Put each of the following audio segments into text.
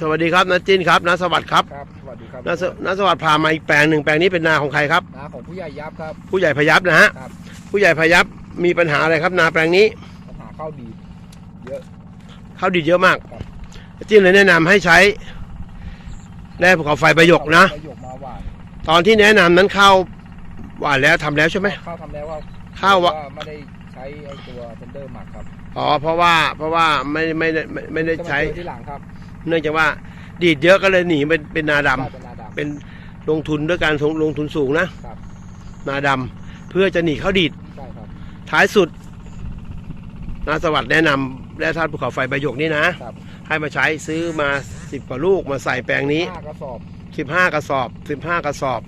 สวัสดีครับนาจินครับนาสวัสดิ์ครับครับสวัสดีครับนาสนาสวัสดิ์พามาอีกแปลงหนึ่งแปลงนี้เป็นนาของใครครับนาของผู้ใหญ่ยับครับ ผู้ใหญ่พยับนะฮะครับ ผู้ใหญ่พยับมีปัญหาอะไรครับ นาแปลงนี้ปัญหาข้าวดีเยอะ ข้าวดีเยอะมากครับนาจินเลยแนะนำให้ใช้แร่ภูเขาไฟประโยคนะ ประโยคมาหวานตอนที่แนะนำนั้นข้าวหวานแล้วทำแล้วใช่ไหมข้าวทำแล้วว่าข้าววะไม่ได้ใช้ไอ้ตัวเทนเดอร์หมักครับอ๋อเพราะว่าเพราะว่าไม่ไม่ได้ไม่ไม่ได้ใช้จะมาเจอที่หลังครับ เนื่องจากว่าดีดเยอะก็เลยหนีเป็นเป็นนาดำกลายเป็นนาดำเป็นลงทุนด้วยการลงทุนสูงนะครับนาดำเพื่อจะหนีเข้าดีด ใช่ครับท้ายสุดนาสวัสดิ์แนะนำแร่ธาตุภูเขาไฟประโยคนี้นะ ครับให้มาใช้ซื้อมาสิบกว่าลูกมาใส่แปลงนี้ ห้ากระสอบสิบห้ากระสอบสิบห้ากระสอบ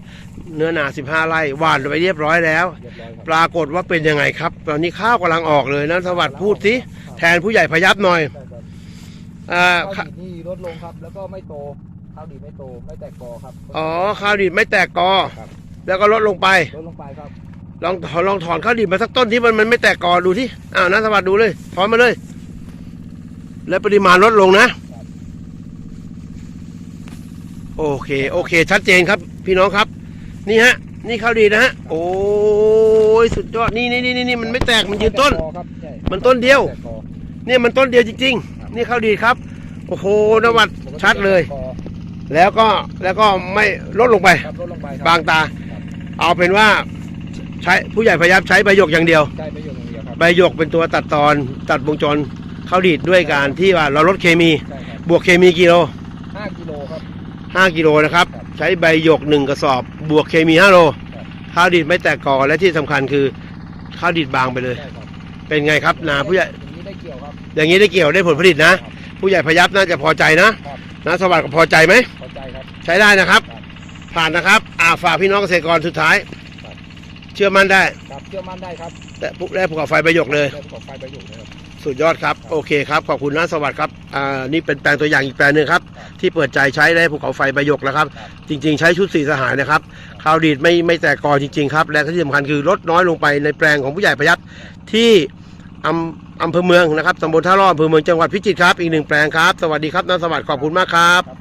เนื้อนาสิบห้าไร่หวานไปเรียบร้อยแล้ว เรียบร้อยครับปรากฏว่าเป็นยังไงครับ ตอนนี้ข้าวกำลังออกเลยนะสวัสดิ์พูดสิ แทนผู้ใหญ่พยับหน่อย ใช่ครับ อ่าข้าวดีนี่ลดลงครับ แล้วก็ไม่โตข้าวดีไม่โตไม่แตกกอครับอ๋อข้าวดีดไม่แตกกอ ครับแล้วก็ลดลงไป ลดลงไปครับลองถอนลองถอนข้าวดีดมาสักต้นที่มันมันไม่แตกกอดูที่อ้าวนะสวัสดิ์ดูเลยถอนมาเลย แล้วปริมาณลดลงนะ โอเค โอเค ชัดเจนครับ พี่น้องครับ นี่ฮะ นี่ข้าวดีดนะฮะโอ้ยสุดยอดนี่นี่นี่นี่มันไม่แตกมันยืนต้น แตกกอครับใช่มันต้นเดียว แตกกอ เนี่ยมันต้นเดียวจริงๆ นี่ข้าวดีดครับ โอ้โหนวัดชัดเลย แล้วก็แล้วก็ไม่ลดลงไปครับลดลงไปครับบางตา เอาเป็นว่าใช้ผู้ใหญ่พยายามใช้ใบหยกอย่างเดียวใช่ประโยชน์อย่างเดียวครับใบหยกเป็นตัวตัดตอนตัดวงจรข้าวดีดด้วยการที่ว่าเราลดเคมี ใช่ครับบวกเคมีกิโล ห้ากิโลครับ 5 กิโลนะครับครับใช้ใบหยก 1 กระสอบ บวกเคมี 5 โล ครับ ข้าวดีดไม่แตกกอและที่สำคัญคือ ข้าวดีดบางไปเลย ใช่ครับเป็นไงครับนาผู้ใหญ่อย่างนี้ ได้เกี่ยวครับ อย่างนี้ได้เกี่ยวได้ผลผลิตนะครับผู้ใหญ่พยับน่าจะพอใจนะครับนะสวัสดิ์ก็พอใจไหมพอใจครับ ใช้ได้นะครับครับ ผ่านนะครับอ่าฝากพี่น้องเกษตรกรสุดท้ายครับเชื่อมั่นได้ครับเชื่อมั่นได้ครับแต่ปุ๊บได้ภูเขาไฟประโยคเลยได้ประกอบไฟประโยชน์นะครับสุดยอดครับโอเคครับขอบคุณนะสวัสดิ์ครับอ่านี่เป็นแปลงตัวอย่างอีกแปลงหนึ่งครับครับที่เปิดใจใช้ได้ภูเขาไฟประโยคแล้วครับครับ จริง ๆ ใช้ชุดสีสหายนะครับข้าวดีดไม่ไม่แตกกอจริงๆครับและที่สำคัญคือลดน้อยลงไปในแปลงของผู้ใหญ่ประยัดที่ อำอำเภอเมืองนะครับตำบลท่าล่ออำเภอเมืองจังหวัดพิจิตรครับ อีกหนึ่งแปลงครับ สวัสดีครับนะสวัสดิ์ขอบคุณมากครับ